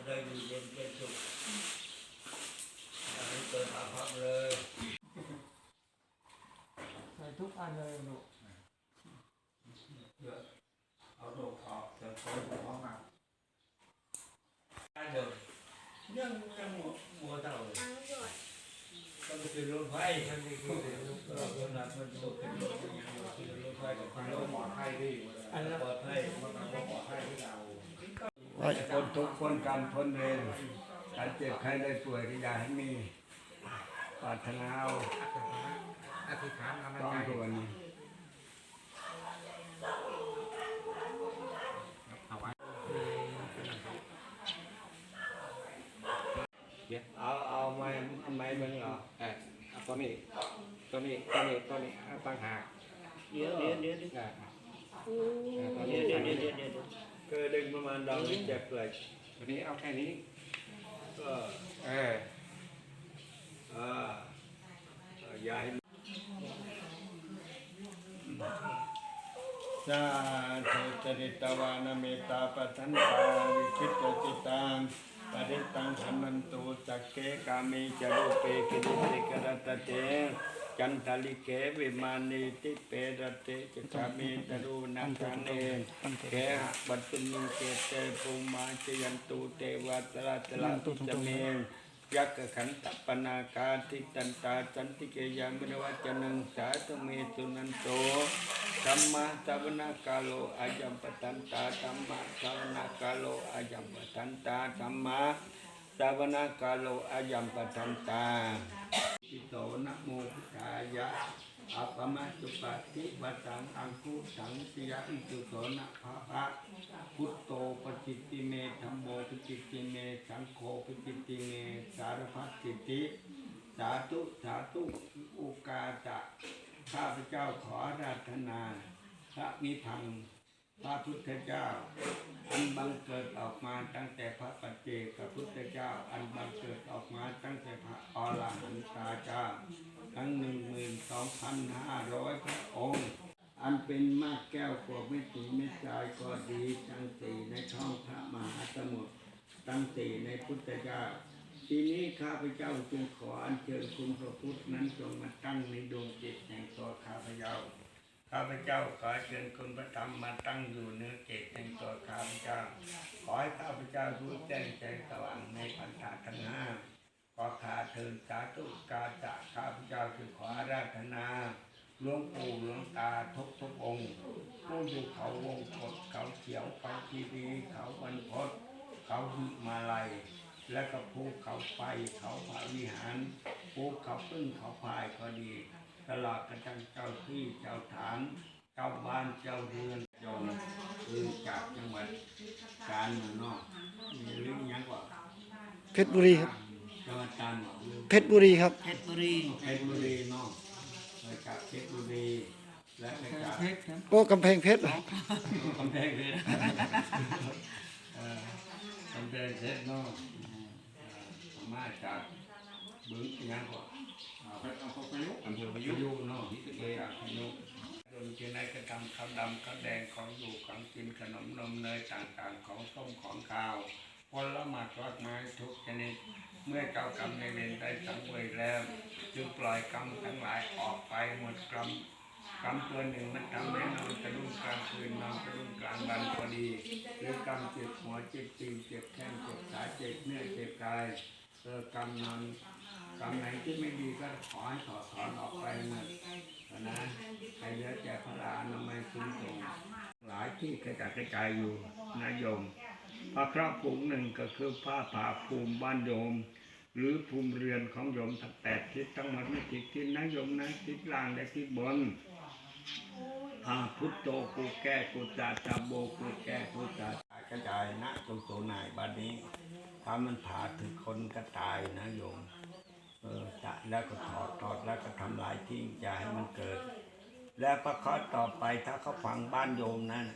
จะได้อยู่เย็นเป็นสุขอย่าให้เกิดอาภัพเลยใส่ทุกอันเลยลูกเพื่อเอาโรคออกแต่คนของหนักได้เดิมยังยังมัวมัวเท่าเลยต้องไปขึ้นรถไฟมันดีคือเดี๋ยวลูกเราคนหนักมันตกเป็นรถขึ้นรถไฟกับขึ้นรถปลอดภัยที่อันละปลอดภัยมันก็ปลอดภัยที่เรา คนทุกข์คนกรรมทนเวรการเจ็บไข้ได้ป่วยก็อย่าให้มีปรารถนาเอาอธิษฐานทำให้ต้องใจตัวนเอาไว้เอาเอาไม้ไม้มึงเหรอเออเอาตัวนี้ตัวนี้ตัวนี้ตัวนี้เอาตั้งหากเดี๋ยวเดี๋ยวเดี๋ยวเดี๋ยวอ่าอ่าตัวนี้เดี๋ยวตัวเดี๋นี้ยวเดี๋ยว เดี๋ยวก็ดึงประมาณดองนี้เจ็บเลยตัวนี้เอาแค่นี้ ก็เอออ่าอย่าให้สาธุจริตวานเมตตาปัทันตาวิคิตจิตังปริตังสันนันตุจักเกกามิจรูปเปกิริสิกรัตเต จันทลิเกวิมานีติเปรตเตจักามิตรูนันทานเนเกหะบัตตุนิเกเตปุมาจยันตุเตวะตระตระตุจเมยักขันตปนาคาทิตันตาจันติเกยามนวัจนังสาธุเมตุนันโตธัมมาสวนากาโลอายัมปตันตาธัมมาสวนากาโลอายัมปตันตาธัมมาสวนากาโลอายัมปตันตา อิโตนะโมพุทธายะอัปมัจจุปาติวัตังอังคุสังติยะอิจุโตนะภะภะพุทโธปจิตติเมธรรมโมปจิตติเม สังโฆปจิตติเม สารพัดสิทธิสาธุสาธุอุกาจะข้าพเจ้าขอราธนาพระนิพพัง พระพุทธเจ้า อันบังเกิดออกมาตั้งแต่พระปัจเจกพุทธเจ้า อันบังเกิดออกมาตั้งแต่พระอรหันตาเจ้าทั้งหนึ่งหมื่นสองพันห้าร้อยพระองค์ อันเป็นมากแก้วกว่าไม่ตีไม่จายก็ดีทั้งสี่ในช่องพระมหาสมุทรทั้งสี่ในพุทธเจ้าทีนี้ข้าพเจ้าจึงขออัญเชิญคุณพระพุทธนั้นจงมาตั้งในดวงจิตแห่งตัวข้าพเจ้า ข้าพเจ้าขอเชิญคุณพระธรรมมาตั้งอยู่เนื้อเกศแห่งตัวข้าพเจ้า ขอให้ข้าพเจ้ารู้แจ้งแจ้งสว่างในปัญหาทั้งห้าขอขาเทินสาธุกาจะข้าพเจ้าคือขออาราธนาหลวงปู่หลวงตาทุกทุกองค์ผู้อยู่เขาวงกฏเขาเขียวเขาทีดีเขาบรรพตเขาหิมาลัย และก็ภูเขาไฟเขาพระวิหารภูเขาพึ่งเขาพายก็ดี ตลอดกระทั่งเจ้าที่เจ้าฐาน เจ้าบ้านเจ้าเรือนโยมคือจากจังหวัดกาญจนบุรีมีหรือยังกว่าเพชรบุรีครับจังหวัดกาญจนบุรีเพชรบุรีครับเพชรบุรีเพชรบุรีเนาะมาจากเพชรบุรีและมาจากเพชรครับโอ้กำแพงเพชรเหรอกำแพงเพชรเอ่อกำแพงเพชรเนาะเอ่อมาจากบึงอีหยังกว่าเอาไปเอายุอำเภอพายุเนาะที่เกิดจากพายุโดนกินในกระทำข้าวดำข้าวแดงของอยู่ของกินขนมนมเนยต่างๆของส้มของข้าวผลไม้รากไม้ทุกชนิด เมื่อเจ้ากรรมในเวรได้สังเวยแล้ว จึงปล่อยกรรมทั้งหลายออกไปหมดกรรมกรรมตัวหนึ่งมันทำให้นอนกระดุมกลางคืนนอนกระดุมกลางวันพอดีหรือกรรมเจ็บหัวเจ็บตีนเจ็บแข้งเจ็บขาเจ็บเนื้อเจ็บกาย เออกรรมนอนกรรมไหนที่ไม่ดีก็ขอให้ถอดถอนออกไปหมดนะให้เหลือแต่พระอนามัยคุณทรงหลายที่กระจัดกระจายอยู่นะโยมพระคราภูมิหนึ่งก็คือผ้าผ่าภูมิบ้านโยม หรือภูมิเรือนของโยมทั้งแปดทิศทั้งหมดไม่ทิศที่นะโยมนะทิศล่างและทิศบนอาพุทโธกูแก้กูจาจาโบกูแก้กูจากระจายนะตรงตัวนายบัดนี้ามันผ่าถึงคนก็ตายนะโยม เออจะแล้วก็ถอดถอดแล้วก็ทำลายทิ้งอย่าให้มันเกิด แล้วพระเคราต่อไปถ้าเขาฟังบ้านโยมนั้น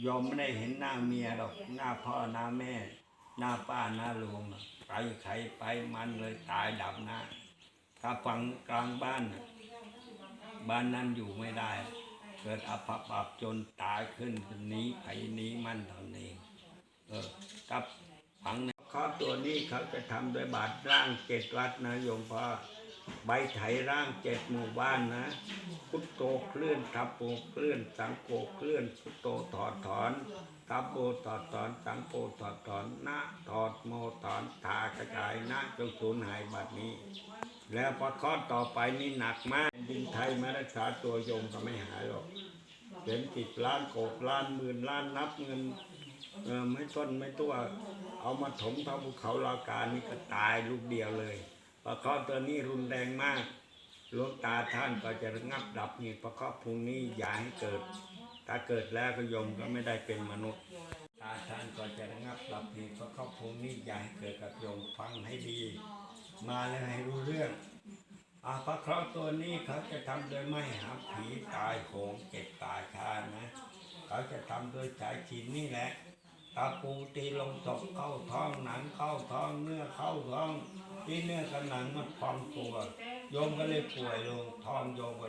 โยมไม่ได้เห็นหน้าเมียหรอกหน้าพ่อหน้าแม่ หน้าป้าหน้าลุงไปใครไปมันเลยตายดับหน้าถ้าฝังกลางบ้านบ้านนั้นอยู่ไม่ได้ เกิดอับปับจนตายขึ้นหนีไผหนีมันเท่านี้เออกับ ฝังเขาจะทำโดยบาทร่างเจ็ดวัดนะโยมพ่อใบไถร่างเจ็ดหมู่บ้านนะ พุทโธเคลื่อนทับโปเคลื่อน สังโฆเคลื่อนพุทโธถอดถอนทับโปถอดถอน สังโฆถอดถอนนะถอดโมถอนทากระจายนะจงสูญหายบัดนี้ แล้วพอข้อต่อไปนี่หนักมากดินไทยม่รักษาตัวโยมก็ไม่หายหรอกเป็นติดล้านโกดล้านหมื่นล้านนับเงิน เออไม่ต้นไม่ตัว เอามาถมเท่าภูเขาลากานี่ก็ตายลูกเดียวเลยเพราะข้อตัวนี้รุนแรงมากหลวงตาท่านก็จะระงับดับนี่เพราะข้อพุ่งนี้อย่าให้เกิด ถ้าเกิดแล้วก็โยมก็ไม่ได้เป็นมนุษย์ตาท่านก็จะระงับดับนี่เพราะข้อพุ่งนี้อย่าให้เกิดกับโยมฟังให้ดี มาแล้วให้รู้เรื่องอาพระเคราะห์ตัวนี้เขาจะทำโดยไม่หาผีตายโหงเจ็บตายชานะ เขาจะทำโดยสายชินนี่แหละ ตาปูตีลงศพเข้าท้องหนังเข้าท้องเนื้อเข้าท้องที่เนื้อกับหนังมันพองตัวโยมก็เลยป่วยลงท้องโยมก็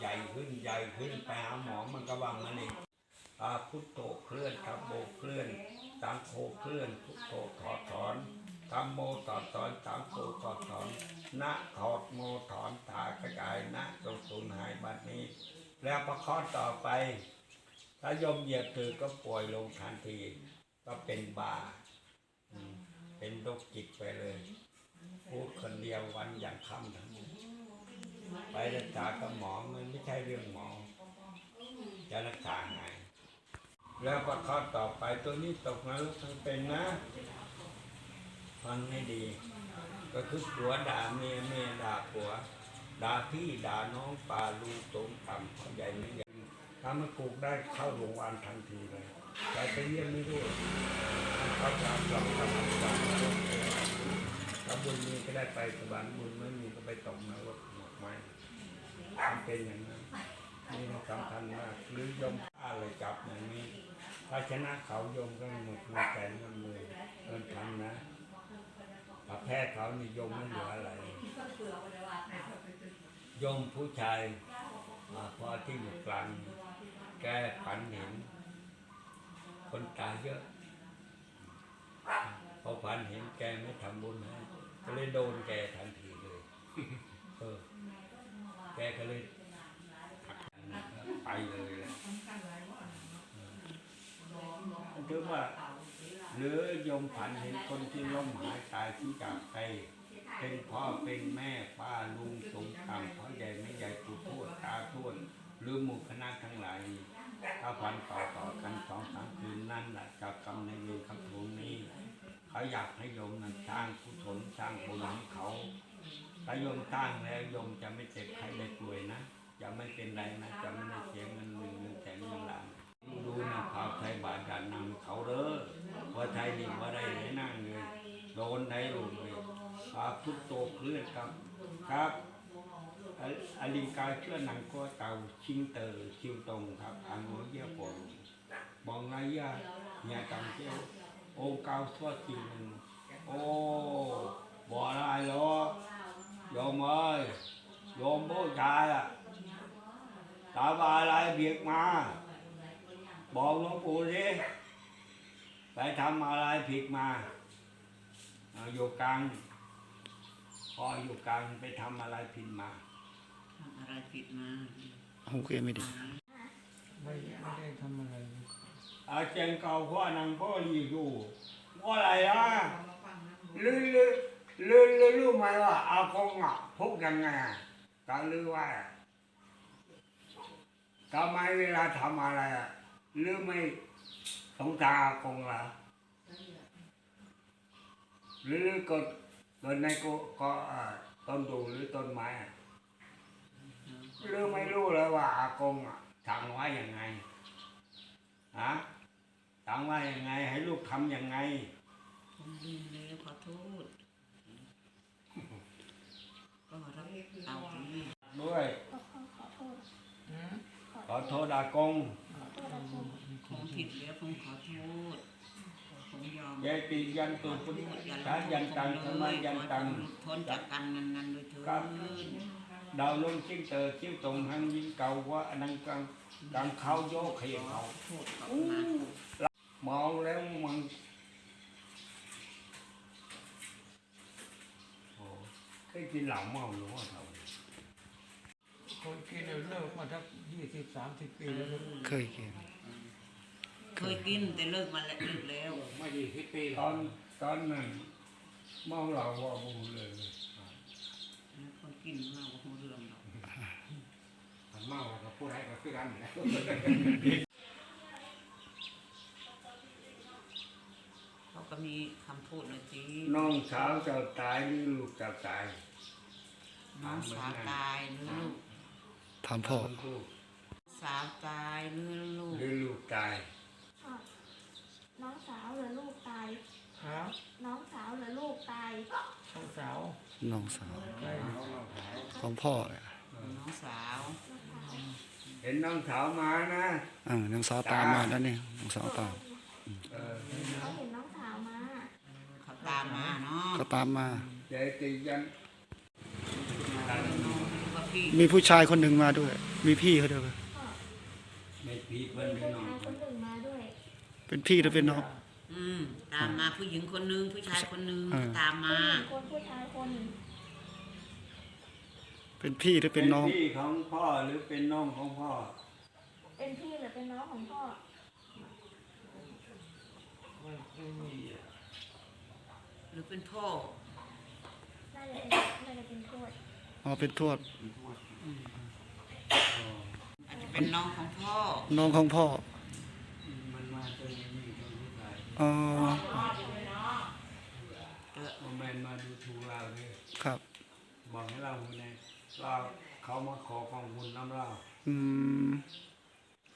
ใหญ่ขึ้นใหญ่ขึ้นไปหาหมอมันก็ว่ามันเองอาพุทโธเคลื่อนทับโบเคลื่อนสังโฆเคลื่อนพุทโธถอดถอนธรรมโมถอดถอนสามโมถอดถอนนะถอดโมถอนตากระจายนะจงสูญหายบัดนี้ แล้วประคอต่อไป ถ้ายมเหยียบถือก็ป่วยลงทันที ก็เป็นบา เป็นโรคจิตไปเลย พูดคนเดียววันอย่างค่ำทั้งนั้นไปรักษากับหมอมันไม่ใช่เรื่องหมอ จะรักษาไงแล้วประเคอต่อไปตัวนี้ตกนรกทั้งเป็นนะฟังให้ดี ก็คือผัวด่าเมียเมียด่าผัวด่าพี่ด่าน้องป่าลุงตงต่ำเขาใหญ่ไม่ใหญ่ ถ้ามันปลูกได้เข้าโรงพยาบาลทันทีเลยแต่ไปเยี่ยมไม่รู้เขาจะสอบทำสอบถ้าบุญมีก็ได้ไปสวรรค์บุญไม่มีก็ไปตกนรกหมดไหมมันเป็นอย่างนั้นนี่สำคัญมากหรือยมฆ่าเลยจับอย่างนี้ถ้าชนะเขายมก็หมดเงินแสนเงินหมื่นเงินพันนะถ้าแพ้เขานี่ยมไม่เหลืออะไรยมผู้ชายพอที่อยู่กลาง แกฝันเห็น คนตายเยอะ พอฝันเห็นแกไม่ทำบุญให้ก็เลยโดนแกทันทีเลย เออ แกก็เลยไปเลยแหละถือว่าหรือยมผันเห็นคนที่ล้มหายตายที่จากไป เป็นพ่อเป็นแม่ป้าลุงสงครามพ่อใหญ่ไม่ใหญ่ปู่ทวดตาทวดหรือหมู่คณะทั้งหลาย ถ้าพันต่อต่อกันสองสามคืนนั่นแหละจากกรรมในเวรคำทวงนี้ เขาอยากให้โยมนั้นสร้างกุศลสร้างบุญให้เขาถ้าโยมสร้างแล้วโยมจะไม่เจ็บใครได้ป่วยนะจะไม่เป็นไรนะจะไม่ได้เสียเงินหนึ่งเงินแสนเงินล้านดูนะข่าวไทยบาดดันนำเขาเด้อว่าไทยนี่ว่าได้ไหนนั่งเลยโดนได้ลงเลยอาพุทโตเคลื่อนครับครับ อลิงกาเชื่อนังก็เต่าชิงเตอร์ชิวตรงครับอันหัวเยี่ยปงบองไรยะเนี่ยตังเจ้าโอเกาสวดจิงโอ้บ่อะไรหรอกโยมเอ้ยโยมผู้ชายอะตาบาอะไรเบียกมา บอกหลวงปู่สิไปทำอะไรผิดมาอยู่กลางพออยู่กลางไปทำอะไรผิดมา อะไรผิดมาหูเกไม่ดีไม่ไม่ได้ทำอะไรเลยอาเจงเก่าพ่อนังพ่อยีอยู่ว่าอะไรอะลือลือลือลือรู้ไหมว่าอาคงอะพุกยังไงอะตาลือว่าทำไมเวลาทำอะไรอะลือไม่สงสารอากงล่ะหรือลือก็เกิดในก็ก็อ่าต้นดูหรือต้นไม้อะ ลือไม่รู้เลยว่าอากงอะสั่งไว้ยังไงฮะสั่งว่ายังไง ให้ลูกทำยังไง ผมลืมแล้วขอโทษก็รับเอาตรงนี้ด้วยอืมขอโทษอากงผมผิดแล้วผมขอโทษผมยอมยายติยันตุพุทธชายันตังสมัยยันตังพ้นจากกันนั้นๆโดยเถิครับด ดาวลงชิ้นเตอชิ้นตรงหังยิงเก่าว่าอันนั้นกังกังเขาโยกเขียเขาโทษขอมามองแล้วมันได้กินเหล้าเมาหรือว่าเท่าคนกินเนี่ยเลิกมาทักยี่สิบสามสิบปีแล้วครับเคยกินเคยกินแต่เลิกมาแล้วเลิกแล้วไม่ดีคิดปีตอนตอนนั้นเมาเหล้าว่าบูเลยคนกินมากกว่าเรื่องหรอก มัน เมากับพูดให้กับคือกันนะเขาก็มีคำพูดนะจีน้องสาวเจ้าตายหรือลูกเจ้าตายน้องสาวตายหรือลูกถามพ่อลูกสาวตายหรือลูกหรือลูกตายอะน้องสาวหรือลูกตายหาน้องสาวหรือลูกตาย น้องสาวน้องสาว ใช่ ของพ่อเนี่ยน้องสาว เห็นน้องสาวมานะอ่าน้องสาวตามมาแล้วนี่น้องสาวตามเออเขาเห็นน้องสาวมาเขาตามมาเนาะก็ตามมาใจตีกันน้องก็พี่มีผู้ชายคนหนึ่งมาด้วย มีพี่เขาด้วยก็ไม่พีเพิ่นมีพี่ผู้น้องชายคนหนึ่งมาด้วย เป็นพี่หรือเป็นน้องอืมตามมาผู้หญิงคนนึงผู้ชายคนนึงอ่าตามมาผู้หญิงคนผู้ชายคน เป็นพี่หรือเป็นน้อง พี่ของพ่อหรือเป็นน้องของพ่อ เป็นพี่หรือเป็นน้องของพ่อไม่ไม่มีอะหรือเป็นพ่อ น่าจะเป็นน่าจะเป็นทวดอ๋อ เป็นทวด อาจจะเป็นน้องของพ่อ น้องของพ่อ มันมาตรงนี้ตรงนี้ไปอ๋อ เออ มันแมนมาดูถูกเราเนี่ยครับ บอกให้เราหูใน เราเขามาขอกองบุญน้ำเราอืม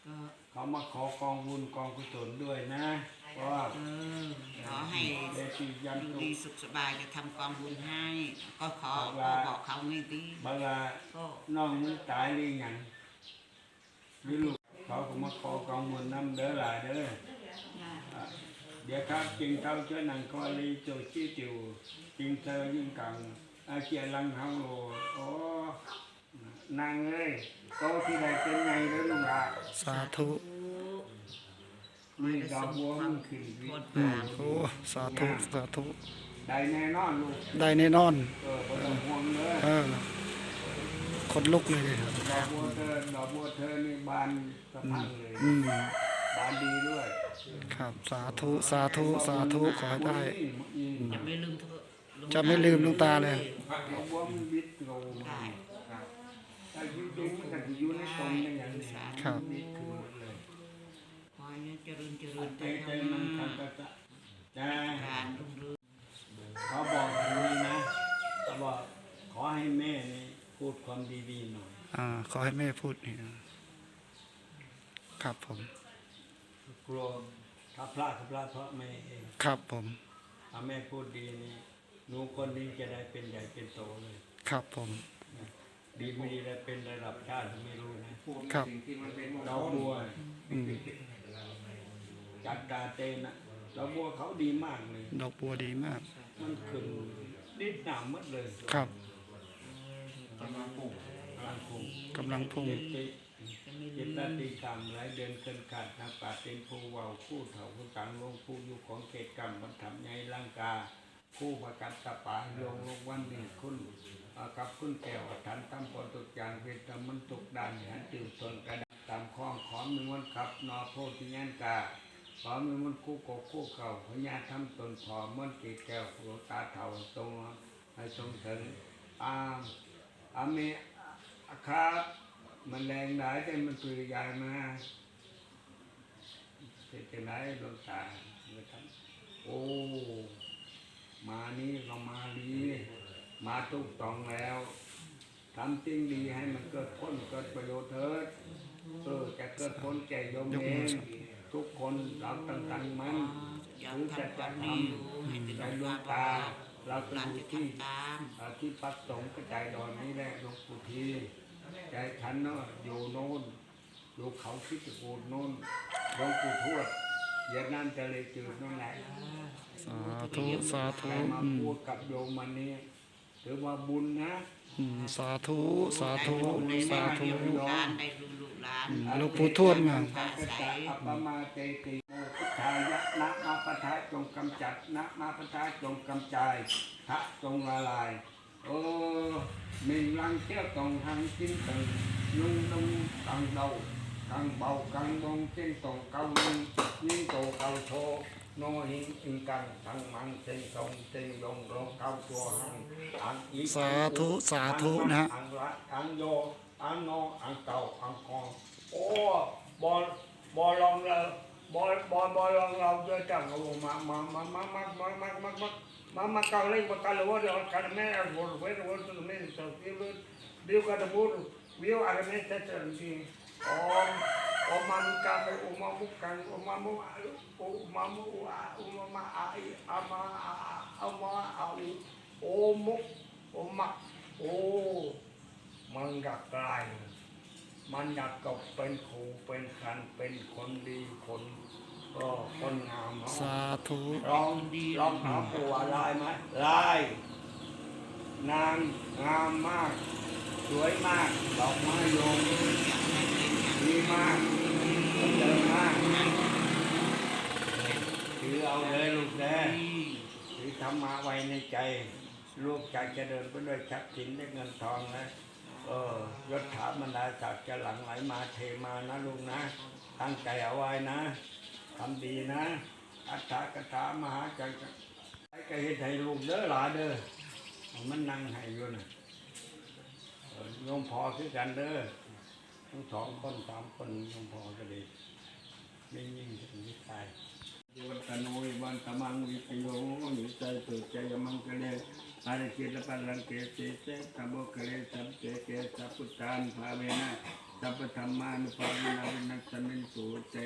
ก็เขามาขอกองบุญกองกุศลด้วยนะ เพราะว่าเออขอให้เดชิยันอยู่ตุดีสุขสบายจะทำความบุญให้ ก็ขอก็บอกเขาไม่ดีบางลาก็น้องมึงตายหรือยังหรือลูกเขาก็มาขอกองบุญน้ำเด้อหลายเด้ออะเดี๋ยวครับจึงเท่าเชื่อนังคอลีโจชี้จิวจึงเธอยิ่งกัง อาเจียลังเฮาโลโอ้นางเอ้ยโตที่ใดเป็นไงเด้อลุงละสาธุนี่ดอกบัวมันขึ้นวิโทษอืปามกโอ้สาธุสาธุได้แน่นอนลูกได้แน่นอน เออบ่ต้องห่วงเลยเออคนลุกเลยเนี่ยดอกบัวเธอดอกบัวเธอนี่บานสะพรังเลยอืมบานดีด้วยครับ สาธุสาธุสาธุขอให้ได้อืมจะไม่ลืมเถอะหลวง จะไม่ลืมหลวงตาเลยดอกบัวมันบิดโลได้ถ้าอยู่ตรงมันก็จะอยู่ในตรงนี้อย่างนี้ครับ บิดขึ้นหมดเลยขอให้เจริญเจริญใจไปใจข้างหมันน้าทำกระจะจ้าการรุ่งเรืองเขาบอกอย่างนี้นะเขาบอกขอให้แม่นี่พูดความดีๆหน่อยอ่า ขอให้แม่พูดนี่ครับผม กลัวถ้าพลาดก็พลาดเพราะแม่เอง ครับผม ถ้าแม่พูดดีนี่ หนูคนนี้จะได้เป็นใหญ่เป็นโตเลย ครับผมนะดีไม่ดีได้เป็นระดับชาติไม่รู้นะพูดในสิ่งที่มันเป็นมงดอกคลบัวอืมจัดดาเตนะดอกบัวเขาดีมากเลย ดอกบัวดีมาก มันขึ้นนิดหนาหมดเลยครับกำลังพุ่งกำลังพุ่งกำลังพุ่งเจติเจตติกรรมหลายเดือนเกินขาดนะปาเป็นผู้เว้าผู้เฒ่าผู้กลางลงผู้อยู่ของเกตกรรมบรรทำใหญ่ร่างกา ผู้ประกัดตะปาลงลงวันหนึ่งคุณกับคุณแก้วฐานตั้มปอตุกยางเวทมันตุกดานหันตื่นตนกระดาตามข้องขอมือวันขับนอโพธิญานกาขอมือมันคู่กบคู่เก่าพญาทำตนพอมันกีแก้วหัวตาเท่าตรงให้ทรงถึงอามอาเมอาคามันแรงหลายแต่มันปืนใหญ่มาเป็นจังไรหลวงตาเมื่อทำโอ้ มานี้เรามาดีมาทุกตองแล้วทำจริงดีให้มันเกิดผลเกิดประโยชน์เถิดเออจะเกิดผลแก่โยมเองทุกคนเราต่างๆมันอยากหรือจะทำคจะวามทดีอยู่ให้เป็นำใจบุญหลววางบาตาปเราหจะลานดูจะที่ทำตามอ่าที่ปักสงฆ์กระจายดอนนี้แหละหลวงปู่ทีใจฉันเนาะอยู่โน่นอยู่เขาคิดจะโกดโน่นหลวงปู่ทวด เวียดนามจะเลยจืดนั่นแหละสาธุสาธุใครมาอืมพูดกับโยมวันนี้ถือว่าบุญนะอืมสาธุสาธุได้สาธุ ลูกหลานได้ลูกลูกหลาน อืมหลวงปู่ทวดมาพระสัย อัปปมาเตติโมพุทธายะนะมาปะทะจงกำจัดนะมาปะทะจงกำจายทะจงละลาย Ờ, mình lăng kéo còn hàng chín tầng nhung đông càng đầu càng bầu càng bông trên toàn cao lưng nhưng tổ cao thô nó hình in càng thằng mang trên sông trên đồng rô cao chùa hàng ăn ít สาธุสาธุนะฮะ ăn lá ăn vô ăn no ăn cầu ăn con ô bò bò lòng là bò bò bò lòng lòng chơi chẳng mà mà mà mà mà mà mà mà mà Mama kali bakal wo de kan me wo wo wo to me to biu biu ka de wo biu ara me ta ta ni อมอมมามิกาไปอมมามุกันอมมามุอมมามุอาอมมาไออามาอามาอาอิโอมุกโอมักโอมันกัากกลมันอยากกับเป็นครูเป็นคันเป็นคนดีคนก็คนงามสาธุลองดีร้องหาผัวลายไหมลายนางงามมาก สวยมากดอกไม้โยม มากเจริญมากถือเอาเลยลูกแน่ถือธรรมะไว้ในใจ ลูกใจจะเดินไปด้วยทรัพย์สินและเงินทองนะเออยศถาบรรดาศักดิ์จะหลังไหลมาเทมานะลูกนะ ตั้งใจเอาไว้นะทำดีนะ อัตถกถามหาจักรไอ้กเฮ็ดให้ลูกเด้อหลาเด้อมันนั่งให้อยู่นะโยมพอคือกันเด้อ ทั้งสองคนสามคนโยมพอก็ดีไม่ยิ่งถึงที่ตายวันตโนยวันตะมังวิปโยวิใจัยตุใจยมังกะเลอาริกิตปัลลังเกเตเตตัมโบกะเลสัพเจเกสัพพุทานภาเวนะสัพพธรรมานุภาเวนะวินัสมินตุเต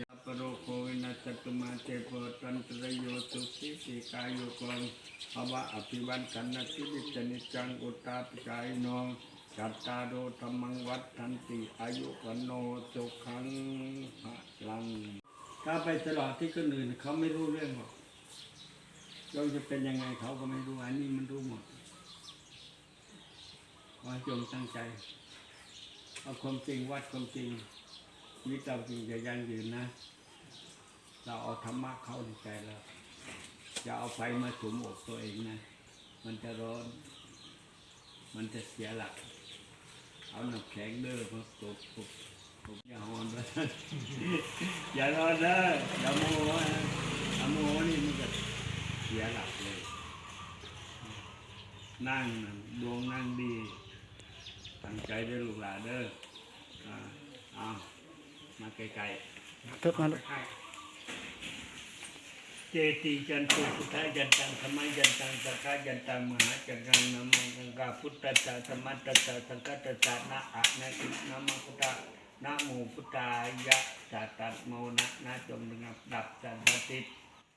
ยาปโรโควินาศตุมาเตปตันตรโยสุขิสิกายโยกองภวะอภิวันกันนติวิจนิจังอุตตาปิกายโน จัตตาโดธรรมังวัฏทันติอายุวันโนสุขังพระลัง ถ้าไปตลอดที่คนอื่นเขาไม่รู้เรื่องหรอกเราจะเป็นยังไงเขาก็ไม่รู้อันนี้มันรู้หมดขอให้โยมตั้งใจเอาความจริงวัดความจริงวิตเราจริงจะยั่งยืนนะ เราเอาธรรมะเข้าในใจเราอย่าเอาไฟมาสุมอกตัวเองนะ มันจะร้อน มันจะเสียหลัก เอาหนักแข็งเด้อมาตบตบตบอย่าหอนนะอย่าร้อนเด้ออย่าโมโหนะอย่าโมโหนี่มันจะเสียหลักเลย นั่งน่ะดวงนั่งดีตั้งใจเด้อลูกหลานเด้ออ่าเอามาไกลๆเทิบมาลูก เจติจันตุพุทธยันตังธรรมยันตังสังฆยันตังมหาจักรังนะโมกังกาพุทธัสสะธรรมัสสะสังฆัสสะนะอะนะอินะมะพุทธะนะโมพุทธายะสัตตัดโมนะนะจงระงับดับสัรพติษ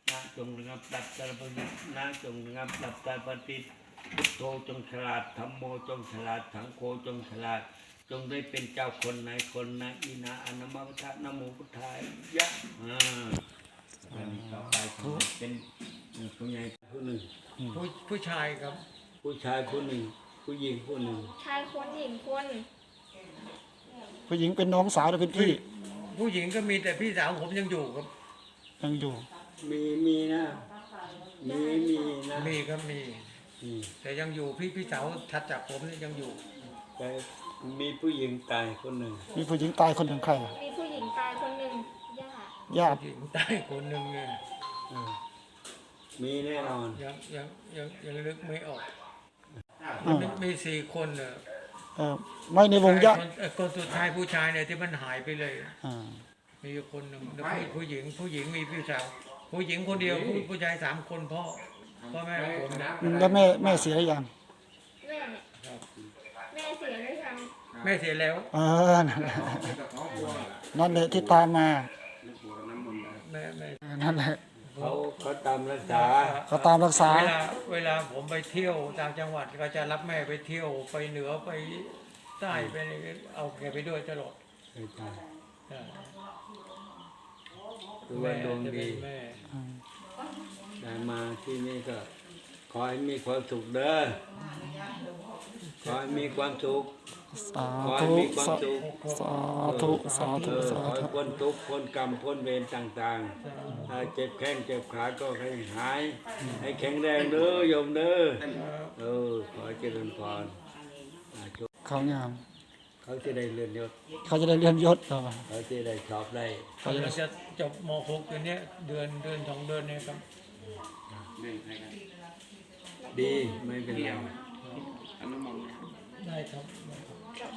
นะจงระงับดับสัรพติษนะจงระงับดับสัรพติษพุทโธจงฉลาดธรรมโมจงฉลาดสังโฆจงฉลาด จงได้เป็นเจ้าคนในคนนะอินะอนะมะพุทธะนะโมพุทธายะอ่าอัน เป็นผู้ใหญ่ผู้หนึ่งผู้ผู้ชายครับ ผู้ชายผู้หนึ่ง ผู้หญิงผู้หนึ่ง ชายคนหญิงคน ผู้หญิงเป็นน้องสาวหรือเป็นพี่ผู้หญิงก็มีแต่พี่สาวผมยังอยู่ครับ ยังอยู่ มีมีนะ มีมีนะมีครับมีอืมแต่ยังอยู่พี่พี่สาวถัดจากผมเนี่ยยังอยู่แต่มีผู้หญิงตายคนหนึ่ง มีผู้หญิงตายคนหนึ่งใครอะมีผู้หญิงตายคนหนึ่งย่าญาติผู้หญิงตายคนหนึ่งเนี่ยเออ มีแน่นอน ยังยังยังยังนึกไม่ออกอ่ามีมีสี่คนเนอะเออไม่ในวงญาติคนเอ่อคนสุดท้ายผู้ชายเนี่ยที่มันหายไปเลย อ่ามีอยู่คนหนึ่งแล้วผู้ผู้หญิง ผู้หญิงมีพี่สาวผู้หญิงคนเดียวผู้ผู้ชายสามคนพ่อพ่อแม่ผมนะแล้วแม่แม่เสียหรือยังแม่แม่เสียหรือยังแม่เสียแล้ว เออนั่นแหละนั่นแหละที่ตามมาแม่แม่เออนั่นแหละ เขาเขาตามรักษาเขาตามรักษา เวลาเวลาผมไปเที่ยวต่างจังหวัดก็จะรับแม่ไปเที่ยวไปเหนือไปใต้ไปอะไรเอาแกไปด้วยตลอดใช่ใช่ใช่คือว่าแม่ดวงจะเป็ดีนแม่ได้มาที่นี่ก็ ขอให้มีความสุขเด้อ ขอให้มีความสุขสาขอให้ธุมีความสาสุข สาธุสาเอธุอสาขอให้ธุพ้นทุกข์พ้นกรรมพ้นเวรต่างๆถ้าเจ็บแข้งเจ็บขาก็ให้หาย ให้แข็งแรงเด้อโยมเด้อเออขอให้เจริญพรอ่าโชคเขางาม เขาจะได้เลื่อนยศเขาจะได้เลื่อนยศต่อเขาจะได้สอบได้เขาจะได้เราจะจบม .6 อยู่เนี้ยเดือนเดือนสองเดือนเนี่ยครับ ดีไม่เป็นไรอ นุโมทนาได้ครับกับ